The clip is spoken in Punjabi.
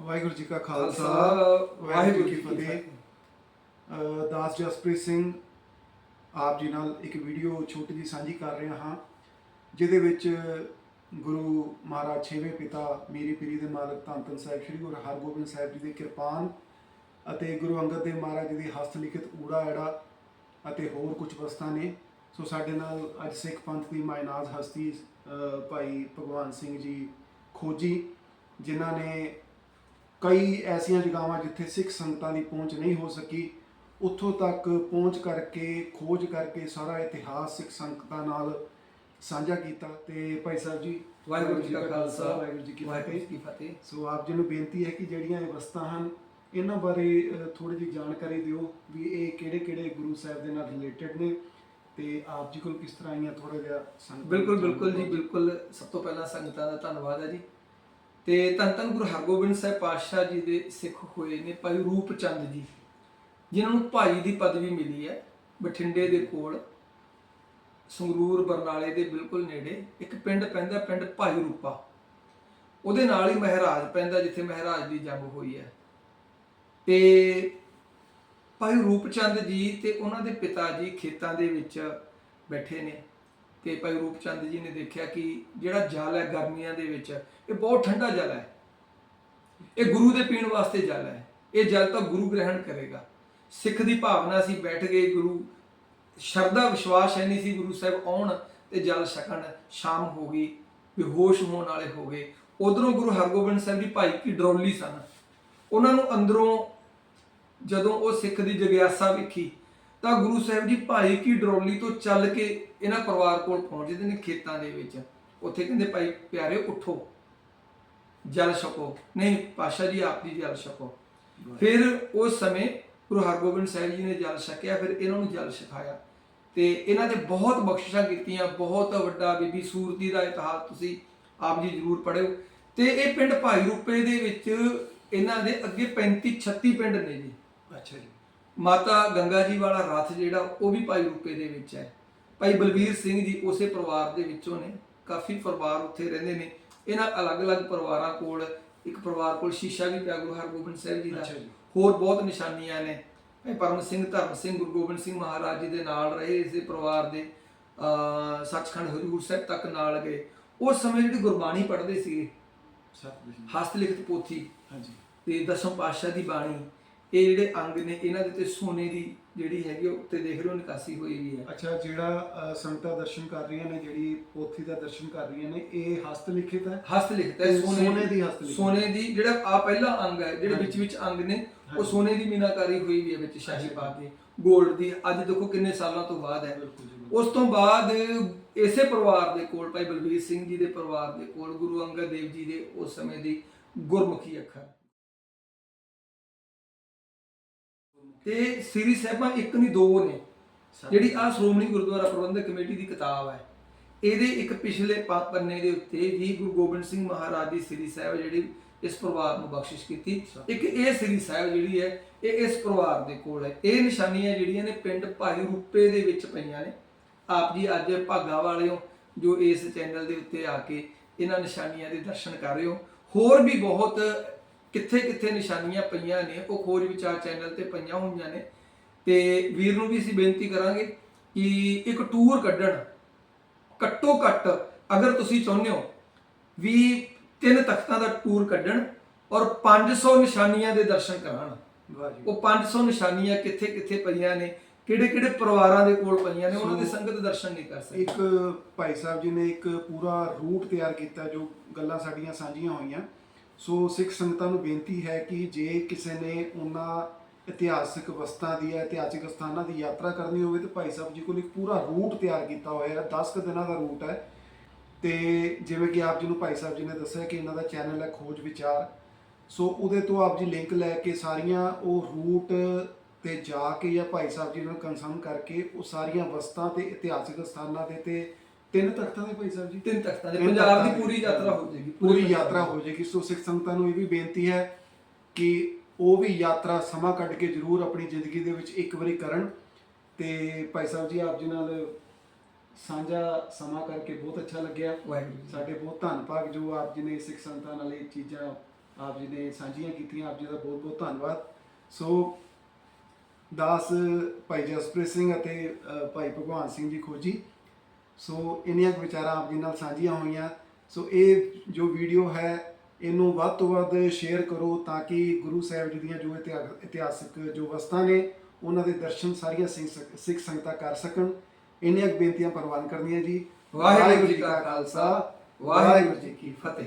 ਵਾਹਿਗੁਰੂ ਜੀ ਕਾ ਖਾਲਸਾ ਵਾਹਿਗੁਰੂ ਜੀ ਕੀ ਫਤਿਹ। ਦਾਸ ਜਸਪ੍ਰੀਤ ਸਿੰਘ ਆਪ ਜੀ ਨਾਲ ਇੱਕ ਵੀਡੀਓ ਛੋਟੀ ਜਿਹੀ ਸਾਂਝੀ ਕਰ ਰਿਹਾ ਹਾਂ ਜਿਹਦੇ ਵਿੱਚ ਗੁਰੂ ਮਹਾਰਾਜ ਛੇਵੇਂ ਪਿਤਾ ਮੀਰੀ ਪੀਰੀ ਦੇ ਮਾਲਕ ਧੰਨ ਧੰਨ ਸਾਹਿਬ ਸ੍ਰੀ ਗੁਰੂ ਹਰਗੋਬਿੰਦ ਸਾਹਿਬ ਜੀ ਦੇ ਕਿਰਪਾਨ ਅਤੇ ਗੁਰੂ ਅੰਗਦ ਦੇਵ ਮਹਾਰਾਜ ਜੀ ਦੀ ਹਸਤ ਲਿਖਿਤ ਊੜਾ ਐੜਾ ਅਤੇ ਹੋਰ ਕੁਝ ਵਸਤਾਂ ਨੇ। ਸੋ ਸਾਡੇ ਨਾਲ ਅੱਜ ਸਿੱਖ ਪੰਥ ਦੀ ਮਾਇਨਾਜ਼ ਹਸਤੀ ਭਾਈ ਭਗਵਾਨ ਸਿੰਘ ਜੀ ਖੋਜੀ ਜਿਨ੍ਹਾਂ ਨੇ ਕਈ ਐਸੀਆਂ ਜਗ੍ਹਾਵਾਂ ਜਿੱਥੇ ਸਿੱਖ ਸੰਗਤਾਂ ਦੀ ਪਹੁੰਚ ਨਹੀਂ ਹੋ ਸਕੀ ਉੱਥੋਂ ਤੱਕ ਪਹੁੰਚ ਕਰਕੇ ਖੋਜ ਕਰਕੇ ਸਾਰਾ ਇਤਿਹਾਸ ਸਿੱਖ ਸੰਗਤਾਂ ਨਾਲ ਸਾਂਝਾ ਕੀਤਾ ਤੇ ਭਾਈ ਸਾਹਿਬ ਜੀ ਵਾਹਿਗੁਰੂ ਜੀ ਕਾ ਖਾਲਸਾ ਵਾਹਿਗੁਰੂ ਜੀ ਕੀ ਫਤਿਹ। ਸੋ ਆਪ ਜੀ ਨੂੰ ਬੇਨਤੀ ਹੈ ਕਿ ਜਿਹੜੀਆਂ ਇਹ ਵਸਤਾਂ ਹਨ ਇਹਨਾਂ ਬਾਰੇ ਥੋੜੀ ਜਿਹੀ ਜਾਣਕਾਰੀ ਦਿਓ ਵੀ ਇਹ ਕਿਹੜੇ ਕਿਹੜੇ ਗੁਰੂ ਸਾਹਿਬ ਦੇ ਨਾਲ ਰਿਲੇਟਡ ਨੇ ਤੇ ਆਪ ਜੀ ਕੋਲ ਕਿਸ ਤਰ੍ਹਾਂ ਆਈਆਂ ਥੋੜਾ ਜਿਹਾ ਸੰਗਤ ਬਿਲਕੁਲ ਬਿਲਕੁਲ ਜੀ। ਬਿਲਕੁਲ। ਸਭ ਤੋਂ ਪਹਿਲਾਂ ਸੰਗਤਾਂ ਦਾ ਧੰਨਵਾਦ ਹੈ ਜੀ। ਤੇ ਧੰਨ ਧੰਨ ਗੁਰੂ ਹਰਗੋਬਿੰਦ ਸਾਹਿਬ ਪਾਤਸ਼ਾਹ ਜੀ ਦੇ ਸਿੱਖ ਹੋਏ ਨੇ ਭਾਈ ਰੂਪ ਚੰਦ ਜੀ, ਜਿਨ੍ਹਾਂ ਨੂੰ ਭਾਈ ਦੀ ਪਦਵੀ ਮਿਲੀ ਹੈ ਬਠਿੰਡੇ ਦੇ ਕੋਲ, ਸੰਗਰੂਰ, ਬਰਨਾਲੇ ਦੇ ਬਿਲਕੁਲ ਨੇੜੇ, ਇੱਕ ਪਿੰਡ ਪੈਂਦਾ ਪਿੰਡ ਭਾਈ ਰੂਪਾ। ਉਹਦੇ ਨਾਲ ਹੀ ਮਹਾਰਾਜ ਪੈਂਦਾ ਜਿੱਥੇ ਮਹਾਰਾਜ ਦੀ ਜੰਗ ਹੋਈ ਹੈ। ਤੇ ਭਾਈ ਰੂਪਚੰਦ ਜੀ ਤੇ ਉਹਨਾਂ ਦੇ ਪਿਤਾ ਜੀ ਖੇਤਾਂ ਦੇ ਵਿੱਚ ਬੈਠੇ ਨੇ। ਤੇ ਭਾਈ ਰੂਪਚੰਦ ਜੀ ਨੇ ਦੇਖਿਆ ਕਿ ਜਿਹੜਾ ਜਲ ਹੈ ਗਰਮੀਆਂ ਦੇ ਵਿੱਚ, ਇਹ ਬਹੁਤ ਠੰਡਾ ਜਲ ਹੈ। ਇਹ ਗੁਰੂ ਦੇ ਪੀਣ ਵਾਸਤੇ ਜਲ ਹੈ। ਇਹ ਜਲ ਤਾਂ ਗੁਰੂ ਗ੍ਰਹਿਣ ਕਰੇਗਾ। ਸਿੱਖ ਦੀ ਭਾਵਨਾ ਸੀ ਬੈਠ ਗਏ ਗੁਰੂ, ਸ਼ਰਧਾ, ਵਿਸ਼ਵਾਸ ਹੈ ਨਹੀਂ ਸੀ ਗੁਰੂ ਸਾਹਿਬ ਆਉਣ ਤੇ ਜਲ ਛਕਣ, ਸ਼ਾਮ ਹੋ ਗਈ ਬੇਹੋਸ਼ ਹੋਣ ਵਾਲੇ ਹੋ ਗਏ। ਉਧਰੋਂ ਗੁਰੂ ਹਰਗੋਬਿੰਦ ਸਾਹਿਬ ਜੀ ਭਾਈ ਕੀ ਡਰੋਲੀ ਸਨ। ਉਹਨਾਂ ਨੂੰ ਅੰਦਰੋਂ ਜਦੋਂ ਉਹ ਸਿੱਖ ਦੀ ਜਗਿਆਸਾ ਵੇਖੀ ਤਾਂ ਗੁਰੂ ਸਾਹਿਬ ਜੀ ਭਾਈ ਕੀ ਡਰੋਲੀ ਤੋਂ ਚੱਲ ਕੇ ਇਹਨਾਂ ਪਰਿਵਾਰ ਕੋਲ ਪਹੁੰਚਦੇ ਨੇ ਖੇਤਾਂ ਦੇ ਵਿੱਚ। ਉੱਥੇ ਕਹਿੰਦੇ ਭਾਈ ਪਿਆਰੇ ਉੱਠੋ ਜਲ ਛਕੋ। ਨਹੀਂ ਪਾਸ਼ਾ ਜੀ ਆਪ ਜੀ ਜਲ ਛਕੋ। ਫਿਰ ਉਸ ਸਮੇਂ ਗੁਰੂ ਹਰਗੋਬਿੰਦ ਸਾਹਿਬ ਜੀ ਨੇ ਜਲ ਛਕਿਆ ਫਿਰ ਇਹਨਾਂ ਨੂੰ ਜਲ ਛਕਾਇਆ। ਤੇ ਇਹਨਾਂ ਦੇ ਬਹੁਤ ਬਖਸ਼ਿਸ਼ਾਂ ਕੀਤੀਆਂ ਬਹੁਤ ਵੱਡਾ ਬੀਬੀ ਸੂਰਤੀ ਦਾ ਇਤਿਹਾਸ ਤੁਸੀਂ ਆਪ ਜੀ ਜ਼ਰੂਰ ਪੜ੍ਹਿਓ। ਤੇ ਇਹ ਪਿੰਡ ਭਾਈ ਰੂਪੇ ਦੇ ਵਿੱਚ ਇਹਨਾਂ ਦੇ ਅੱਗੇ 35 36 ਪਿੰਡ ਨੇ ਜੀ। ਅੱਛਾ ਜੀ। ਮਾਤਾ ਗੰਗਾ ਜੀ ਵਾਲਾ ਰਥ ਜਿਹੜਾ ਉਹ ਵੀ ਭਾਈ ਰੂਪੇ ਦੇ ਵਿੱਚ ਹੈ। ਭਾਈ ਬਲਵੀਰ ਸਿੰਘ ਜੀ ਉਸੇ ਪਰਿਵਾਰ ਦੇ ਵਿੱਚੋਂ ਨੇ ਕਾਫੀ ਪਰਿਵਾਰ ਉੱਥੇ ਰਹਿੰਦੇ ਨੇ। ਇਹਨਾਂ ਅਲੱਗ-ਅਲੱਗ ਪਰਿਵਾਰਾਂ ਕੋਲ ਇੱਕ ਪਰਿਵਾਰ ਕੋਲ ਸ਼ੀਸ਼ਾ ਵੀ ਪਿਆ ਗੁਰੂ ਹਰਗੋਬਿੰਦ ਸਾਹਿਬ ਜੀ ਦਾ। ਹੋਰ ਬਹੁਤ ਨਿਸ਼ਾਨੀਆਂ ਨੇ। ਭਾਈ ਪਰਮ ਸਿੰਘ ਧਰਮ ਸਿੰਘ ਗੁਰੂ ਗੋਬਿੰਦ ਸਿੰਘ ਮਹਾਰਾਜ ਜੀ ਦੇ ਨਾਲ ਰਹੇ ਇਸੇ ਪਰਿਵਾਰ ਦੇ। ਸੱਚਖੰਡ ਹਜ਼ੂਰ ਸਾਹਿਬ ਤੱਕ ਨਾਲ ਗਏ। ਉਸ ਸਮੇਂ ਜਿਹੜੀ ਗੁਰਬਾਣੀ ਪੜ੍ਹਦੇ ਸੀ ਸਤਿ ਹਸਤ ਲਿਖਤ ਪੋਥੀ ਹਾਂਜੀ। ਤੇ ਦਸਮ ਪਾਤਸ਼ਾਹ ਦੀ ਬਾਣੀ ਇਹ ਜਿਹੜੇ ਅੰਗ ਨੇ ਇਹਨਾਂ ਦੇ ਤੇ ਸੋਨੇ ਦੀ ਜਿਹੜੀ ਹੈਗੀ ਉਹ ਉੱਤੇ ਦੇਖ ਹੋ ਨਿਕਾਸੀ ਹੋਈ ਵੀ ਹੈ ਅੱਛਾ ਜਿਹੜਾ ਅ, ਸੰਗਤਾਂ ਦਰਸ਼ਨ ਕਰ ਰਹੀਆਂ ਨੇ ਜਿਹੜੀ ਪੋਥੀ ਦਾ ਦਰਸ਼ਨ ਕਰ ਰਹੀਆਂ ਨੇ ਇਹ ਹਸਤ ਲਿਖਿਤ ਹੈ? ਹਸਤ ਲਿਖਤ ਹੈ ਸੋਨੇ ਦੀ ਹਸਤ ਲਿਖਤ। ਸੋਨੇ ਦੀ ਜਿਹੜਾ ਆ ਪਹਿਲਾ ਅੰਗ ਹੈ ਜਿਹੜੇ ਵਿੱਚ ਵਿੱਚ ਅੰਗ ਨੇ ਉਹ। ਸੋਨੇ ਦੀ ਮੀਨਾਕਾਰੀ ਹੋਈ ਵੀ ਹੈ ਵਿੱਚ ਸ਼ਾਹੀ। ਪਾ ਕੇ 골ਡ ਦੀ ਅੱਜ ਦੇਖੋ ਕਿੰਨੇ ਸਾਲਾਂ ਤੋਂ ਬਾਅਦ ਹੈ। ਉਸ ਤੋਂ ਬਾਅਦ ਇਸੇ ਪਰਿਵਾਰ ਦੇ ਕੋਲ ਭਾਈ ਬਲਬੀਰ ਸਿੰਘ ਜੀ ਦੇ ਪਰਿਵਾਰ ਦੇ ਕੋਲ ਗੁਰੂ ਅੰਗਦ ਦੇਵ ਜੀ ਦੇ ਉਸ ਸਮੇਂ ਦੀ ਗੁਰਮੁਖੀ ਅੱਖਰ। ਤੇ ਸ੍ਰੀ ਸਾਹਿਬਾਂ ਇੱਕ ਨਹੀਂ, ਦੋ ਨੇ। ਜਿਹੜੀ ਆ ਸ਼੍ਰੋਮਣੀ ਗੁਰਦੁਆਰਾ ਪ੍ਰਬੰਧਕ ਕਮੇਟੀ ਦੀ ਕਿਤਾਬ ਹੈ, ਇਹਦੇ ਇੱਕ ਪਿਛਲੇ ਪੰਨੇ ਦੇ ਉੱਤੇ ਵੀ ਗੁਰੂ ਗੋਬਿੰਦ ਸਿੰਘ ਮਹਾਰਾਜ ਦੀ ਸ੍ਰੀ ਸਾਹਿਬ ਜਿਹੜੀ ਇਸ ਪਰਿਵਾਰ ਨੂੰ ਬਖਸ਼ਿਸ਼ ਕੀਤੀ। ਇੱਕ ਇਹ ਸ੍ਰੀ ਸਾਹਿਬ ਜਿਹੜੀ ਹੈ, ਇਹ ਇਸ ਪਰਿਵਾਰ ਦੇ ਕੋਲ ਹੈ। ਇਹ ਨਿਸ਼ਾਨੀਆਂ ਜਿਹੜੀਆਂ ਨੇ ਪਿੰਡ ਭਾਈ ਰੂਪੇ ਦੇ ਵਿੱਚ ਪਈਆਂ ਨੇ। ਆਪ ਜੀ ਅੱਜ ਭਾਗਾ ਵਾਲਿਓ, ਜੋ ਇਸ ਚੈਨਲ ਦੇ ਉੱਤੇ ਆ ਕੇ ਇਹਨਾਂ ਨਿਸ਼ਾਨੀਆਂ ਦੇ ਦਰਸ਼ਨ ਕਰ ਰਹੇ ਹੋ। ਹੋਰ ਵੀ ਬਹੁਤ ਕਿੱਥੇ ਕਿੱਥੇ ਨਿਸ਼ਾਨੀਆਂ ਪਈਆਂ ਨੇ ਉਹ ਖੋਜ ਵਿਚਾਰ ਚੈਨਲ ਤੇ ਪਈਆਂ ਹੋਈਆਂ ਨੇ। ਤੇ ਵੀਰ ਨੂੰ ਵੀ ਅਸੀਂ ਬੇਨਤੀ ਕਰਾਂਗੇ ਕਿ ਇੱਕ ਟੂਰ ਕੱਢਣ। ਘੱਟੋ ਘੱਟ ਅਗਰ ਤੁਸੀਂ ਚਾਹੁੰਦੇ ਹੋ ਵੀ ਤਿੰਨ ਤਖਤਾਂ ਦਾ ਟੂਰ ਕੱਢਣ ਔਰ 500 ਨਿਸ਼ਾਨੀਆਂ ਦੇ ਦਰਸ਼ਨ ਜੀ। ਉਹ 500 ਨਿਸ਼ਾਨੀਆਂ ਕਿੱਥੇ ਕਿੱਥੇ ਪਈਆਂ ਨੇ ਕਿਹੜੇ ਕਿਹੜੇ ਪਰਿਵਾਰਾਂ ਦੇ ਕੋਲ ਪਈਆਂ ਨੇ ਉਹਨਾਂ ਦੇ ਸੰਗਤ ਦਰਸ਼ਨ ਨਹੀਂ ਕਰ ਸਕਦੀ। ਇੱਕ ਭਾਈ ਸਾਹਿਬ ਜੀ ਨੇ ਇੱਕ ਪੂਰਾ ਰੂਟ ਤਿਆਰ ਕੀਤਾ ਜੋ ਗੱਲਾਂ ਸਾਡੀਆਂ ਸਾਂਝੀਆਂ ਹੋਈਆਂ। ਸੋ ਸਿੱਖ ਸੰਗਤਾਂ ਨੂੰ ਬੇਨਤੀ ਹੈ ਕਿ ਜੇ ਕਿਸੇ ਨੇ ਉਹਨਾਂ ਇਤਿਹਾਸਿਕ ਵਸਤਾਂ ਦੀ ਹੈ ਇਤਿਹਾਸਿਕ ਸਥਾਨਾਂ ਦੀ ਯਾਤਰਾ ਕਰਨੀ ਹੋਵੇ ਤਾਂ ਭਾਈ ਸਾਹਿਬ ਜੀ ਕੋਲ ਇੱਕ ਪੂਰਾ ਰੂਟ ਤਿਆਰ ਕੀਤਾ ਹੋਇਆ ਹੈ। 10 ਕੁ ਦਿਨਾਂ ਦਾ ਰੂਟ ਹੈ। ਤੇ ਜਿਵੇਂ ਕਿ ਆਪ ਜੀ ਨੂੰ ਭਾਈ ਸਾਹਿਬ ਜੀ ਨੇ ਦੱਸਿਆ ਕਿ ਇਹਨਾਂ ਦਾ ਚੈਨਲ ਹੈ ਖੋਜ ਵਿਚਾਰ। ਸੋ ਉਹਦੇ ਤੋਂ ਆਪ ਜੀ ਲਿੰਕ ਲੈ ਕੇ ਸਾਰੀਆਂ ਉਹ ਰੂਟ ਤੇ ਜਾ ਕੇ ਜਾਂ ਭਾਈ ਸਾਹਿਬ ਜੀ ਨਾਲ ਕੰਸਰਨ ਕਰਕੇ ਉਹ ਸਾਰੀਆਂ ਵਸਤਾਂ ਤੇ ਇਤਿਹਾਸਿਕ ਸਥਾਨਾਂ ਦੇ ਤੇ ਤਿੰਨ ਤਖਤਾਂ ਦੇ ਭਾਈ ਸਾਹਿਬ ਜੀ। ਤਿੰਨ ਤਖਤਾਂ ਦੇ ਤਿੰਨ ਪੰਜਾਬ ਦੀ। ਪੂਰੀ ਯਾਤਰਾ ਹੋ ਜਾਏਗੀ ਪੂਰੀ ਯਾਤਰਾ ਹੋ ਜਾਏਗੀ। ਸੋ ਸਿੱਖ ਸੰਗਤਾਂ ਨੂੰ ਇਹ ਵੀ ਬੇਨਤੀ ਹੈ ਕਿ ਉਹ ਵੀ ਯਾਤਰਾ ਸਮਾਂ ਕੱਢ ਕੇ ਜ਼ਰੂਰ ਆਪਣੀ ਜ਼ਿੰਦਗੀ ਦੇ ਵਿੱਚ ਇੱਕ ਵਾਰੀ ਕਰਨ ਤੇ ਭਾਈ ਸਾਹਿਬ ਜੀ ਆਪ ਜੀ ਨਾਲ ਸਾਂਝਾ ਸਮਾਂ ਕਰਕੇ ਬਹੁਤ ਅੱਛਾ ਲੱਗਿਆ। ਵਾਹਿਗੁਰੂ ਜੀ। ਸਾਡੇ ਬਹੁਤ ਧੰਨ ਭਾਗ ਜੋ ਆਪ ਜੀ ਨੇ ਸਿੱਖ ਸੰਗਤਾਂ ਨਾਲ ਇਹ ਚੀਜ਼ਾਂ ਆਪ ਜੀ ਨੇ ਸਾਂਝੀਆਂ ਕੀਤੀਆਂ ਆਪ ਜੀ ਦਾ ਬਹੁਤ ਬਹੁਤ ਧੰਨਵਾਦ। ਸੋ ਦਾਸ ਭਾਈ ਜਸਪ੍ਰੀਤ ਸਿੰਘ ਅਤੇ ਅ, ਭਾਈ ਭਗਵਾਨ ਸਿੰਘ ਜੀ ਖੋਜੀ। ਸੋ ਇੰਨੀਆਂ ਕੁ ਵਿਚਾਰਾਂ ਆਪ ਜੀ ਨਾਲ ਸਾਂਝੀਆਂ ਹੋਈਆਂ। ਸੋ ਇਹ ਜੋ ਵੀਡੀਓ ਹੈ ਇਹਨੂੰ ਵੱਧ ਤੋਂ ਵੱਧ ਸ਼ੇਅਰ ਕਰੋ ਤਾਂ ਕਿ ਗੁਰੂ ਸਾਹਿਬ ਜੀ ਦੀਆਂ ਜੋ ਇਤਿਹਾ- ਇਤਿਹਾਸਕ ਜੋ ਵਸਤਾਂ ਨੇ ਉਹਨਾਂ ਦੇ ਦਰਸ਼ਨ ਸਾਰੀਆਂ ਸਿੱਖ ਸੰਗਤਾਂ ਕਰ ਸਕਣ। ਇੰਨੀਆਂ ਕੁ ਬੇਨਤੀਆਂ ਪ੍ਰਵਾਨ ਕਰਨੀਆਂ ਜੀ। ਵਾਹਿਗੁਰੂ ਜੀ ਕਾ ਖਾਲਸਾ ਵਾਹਿਗੁਰੂ ਜੀ ਕੀ ਫਤਿਹ।